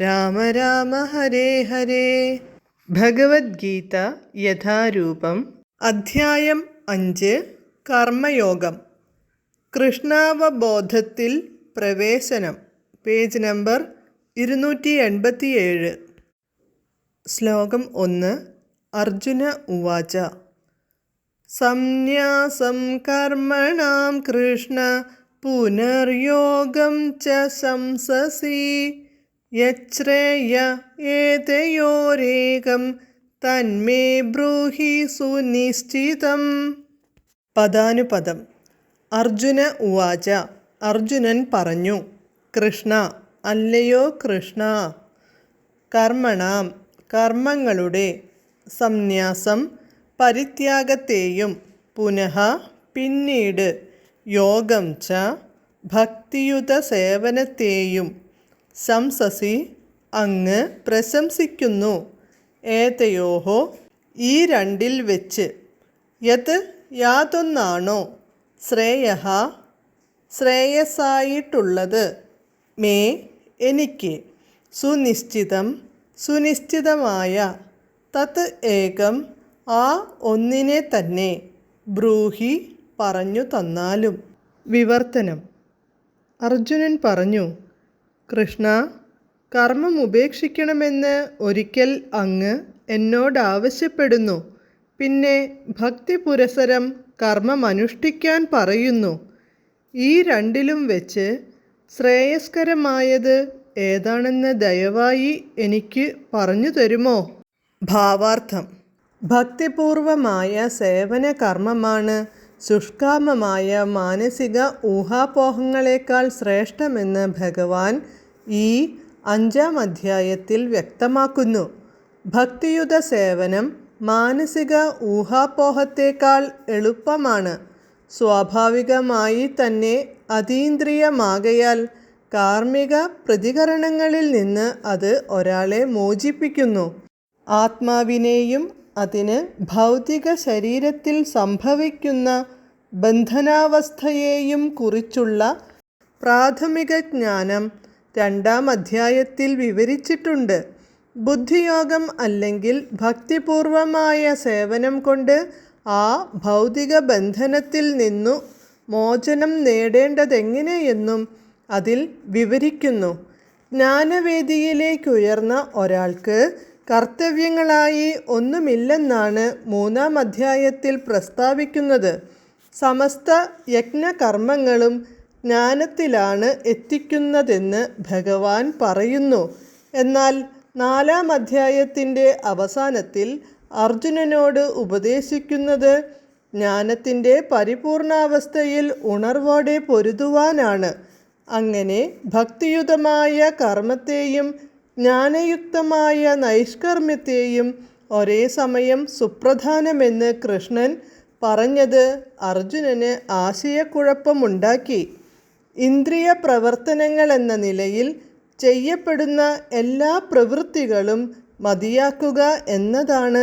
രാമ രാമ ഹരേ ഹരേ. ഭഗവത്ഗീത യഥാരൂപം അധ്യായം അഞ്ച് കർമ്മയോഗം. കൃഷ്ണാവബോധത്തിൽ പ്രവേശനം പേജ് നമ്പർ ഇരുന്നൂറ്റി എൺപത്തിയേഴ് ശ്ലോകം ഒന്ന് അർജുന ഉവാച. സംന്യാസം കർമ്മണാം കൃഷ്ണ പുനർയോഗം ച ഏതയോരേകം തന്മേ ബ്രൂഹി സുനിശ്ചിതം. പദാനുപദം. അർജുന ഉവാച. അർജുനൻ പറഞ്ഞു കൃഷ്ണ അല്ലയോ കൃഷ്ണ? കർമ്മണാം കർമ്മങ്ങളുടെ സംന്യാസം പരിത്യാഗത്തെയും പുനഃ പിന്നീട് യോഗം ച ഭക്തിയുത സേവനത്തെയും ശംസസി അങ്ങ് പ്രശംസിക്കുന്നു. ഏതയോഹോ ഈ രണ്ടിൽ വെച്ച്. യത് യാതൊന്നാണോ? ശ്രേയ ശ്രേയസായിട്ടുള്ളത്. മേ എനിക്ക്. സുനിശ്ചിതം സുനിശ്ചിതമായ. തത് ഏകം ആ ഒന്നിനെ തന്നെ. ബ്രൂഹി പറഞ്ഞു തന്നാലും. വിവർത്തനം. അർജുനൻ പറഞ്ഞു കൃഷ്ണ കർമ്മം ഉപേക്ഷിക്കണമെന്ന് ഒരിക്കൽ അങ്ങ് എന്നോട് ആവശ്യപ്പെടുന്നു. പിന്നെ ഭക്തി പുരസരം കർമ്മം അനുഷ്ഠിക്കാൻ പറയുന്നു. ഈ രണ്ടിലും വെച്ച് ശ്രേയസ്കരമായത് ഏതാണെന്ന് ദയവായി എനിക്ക് പറഞ്ഞു തരുമോ? ഭാവാർത്ഥം. ഭക്തിപൂർവമായ സേവന കർമ്മമാണ് ശുഷ്കാമമായ മാനസിക ഊഹാപോഹങ്ങളെക്കാൾ ശ്രേഷ്ഠമെന്ന് ഭഗവാൻ ഈ അഞ്ചാം അധ്യായത്തിൽ വ്യക്തമാക്കുന്നു. ഭക്തിയുത സേവനം മാനസിക ഊഹാപോഹത്തേക്കാൾ എളുപ്പമാണ്. സ്വാഭാവികമായി തന്നെ അതീന്ദ്രിയമാകയാൽ കാർമ്മിക പ്രതികരണങ്ങളിൽ നിന്ന് അത് ഒരാളെ മോചിപ്പിക്കുന്നു. ആത്മാവിനെയും അതിന് ഭൗതിക ശരീരത്തിൽ സംഭവിക്കുന്ന ബന്ധനാവസ്ഥയെയും കുറിച്ചുള്ള പ്രാഥമിക ജ്ഞാനം രണ്ടാം അധ്യായത്തിൽ വിവരിച്ചിട്ടുണ്ട്. ബുദ്ധിയോഗം അല്ലെങ്കിൽ ഭക്തിപൂർവമായ സേവനം കൊണ്ട് ആ ഭൗതിക ബന്ധനത്തിൽ നിന്നു മോചനം നേടേണ്ടതെങ്ങനെയെന്നും അതിൽ വിവരിക്കുന്നു. ജ്ഞാനവേദിയിലേക്കുയർന്ന ഒരാൾക്ക് കർത്തവ്യങ്ങളായി ഒന്നുമില്ലെന്നാണ് മൂന്നാം അധ്യായത്തിൽ പ്രസ്താവിക്കുന്നത്. സമസ്ത യജ്ഞകർമ്മങ്ങളും ജ്ഞാനത്തിലാണ് എത്തിക്കുന്നതെന്ന് ഭഗവാൻ പറയുന്നു. എന്നാൽ നാലാം അധ്യായത്തിന്റെ അവസാനത്തിൽ അർജുനനോട് ഉപദേശിക്കുന്നത് ജ്ഞാനത്തിന്റെ പരിപൂർണാവസ്ഥയിൽ ഉണർവോടെ പൊരുതുവാനാണ്. അങ്ങനെ ഭക്തിയുതമായ കർമ്മത്തെയും ജ്ഞാനയുക്തമായ നൈഷ്കർമ്മ്യത്തെയും ഒരേ സമയം സുപ്രധാനമെന്ന് കൃഷ്ണൻ പറഞ്ഞത് അർജുനന് ആശയക്കുഴപ്പമുണ്ടാക്കി. ഇന്ദ്രിയ പ്രവർത്തനങ്ങൾ എന്ന നിലയിൽ ചെയ്യപ്പെടുന്ന എല്ലാ പ്രവൃത്തികളും മതിയാക്കുക എന്നതാണ്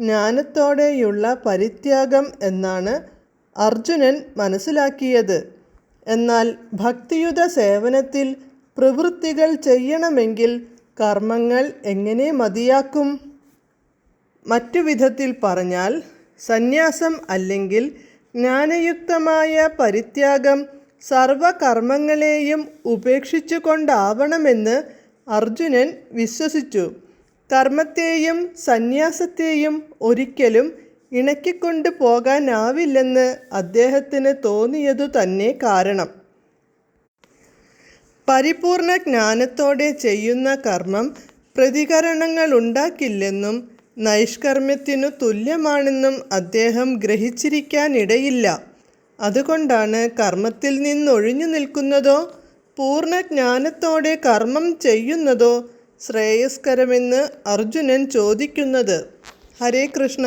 ജ്ഞാനത്തോടെയുള്ള പരിത്യാഗം എന്നാണ് അർജുനൻ മനസ്സിലാക്കിയത്. എന്നാൽ ഭക്തിയുത സേവനത്തിൽ പ്രവൃത്തികൾ ചെയ്യണമെങ്കിൽ കർമ്മങ്ങൾ എങ്ങനെ മതിയാക്കും? മറ്റു വിധത്തിൽ പറഞ്ഞാൽ സന്യാസം അല്ലെങ്കിൽ ജ്ഞാനയുക്തമായ പരിത്യാഗം സർവകർമ്മങ്ങളെയും ഉപേക്ഷിച്ചുകൊണ്ടാവണമെന്ന് അർജുനൻ വിശ്വസിച്ചു. കർമ്മത്തെയും സന്യാസത്തെയും ഒരിക്കലും ഇണക്കിക്കൊണ്ട് പോകാനാവില്ലെന്ന് അദ്ദേഹത്തിന് തോന്നിയതു തന്നെ കാരണം. പരിപൂർണ ജ്ഞാനത്തോടെ ചെയ്യുന്ന കർമ്മം പ്രതികരണങ്ങളുണ്ടാക്കില്ലെന്നും നൈഷ്കർമ്മ്യത്തിനു തുല്യമാണെന്നും അദ്ദേഹം ഗ്രഹിച്ചിരിക്കാനിടയില്ല. അതുകൊണ്ടാണ് കർമ്മത്തിൽ നിന്നൊഴിഞ്ഞു നിൽക്കുന്നതോ പൂർണജ്ഞാനത്തോടെ കർമ്മം ചെയ്യുന്നതോ ശ്രേയസ്കരമെന്ന് അർജുനൻ ചോദിക്കുന്നത്. ഹരേ കൃഷ്ണ.